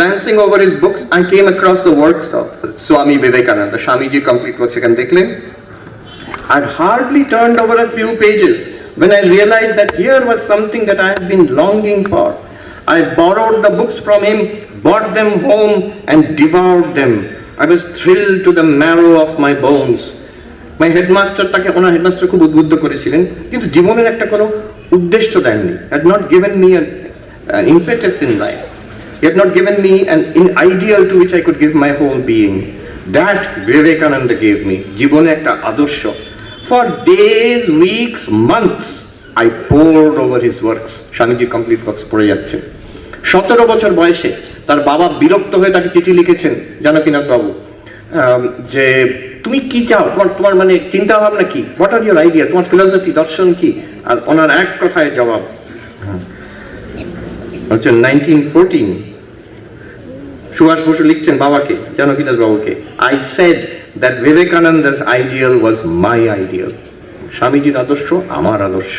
Glancing over his books, I came across the works of Swami Vivekananda. Swamiji complete works you can দেখলেন I'd hardly turned over a few pages when I realized that here was something that I had been longing for. I borrowed the books from him, brought them home, and devoured them. I was thrilled to the marrow of my bones. My headmaster তাকে ওনার headmaster খুব উদ্বুদ্ধ করেছিলেন কিন্তু জীবনের একটা কোনো উদ্দেশ্য দেননি had not given me an impetus in life. He not given me an, an ideal to which I could give my whole being. That Vivekananda gave me. জীবনে একটা আদর্শ For days, weeks, months, I pored over his works. Swamiji complete works পড়ে যাচ্ছেন সতেরো বছর বয়সে তার বাবা বিরক্ত হয়ে তাকে চিঠি লিখেছেন জানকীনাথ বাবু যে তুমি কি চাও তোমার তোমার মানে চিন্তা ভাবনা কি হোয়াট আর ইউর আইডিয়া তোমার ফিলোসফি দর্শন কি আর ওনার এক কথায় জবাব বলছেন নাইনটিন ফোরটিন সুভাষ বসু লিখছেন বাবাকে জানকীনাথ বাবুকে I said that Vivekananda's ideal was my ideal স্বামীজির আদর্শ, আমার আদর্শ।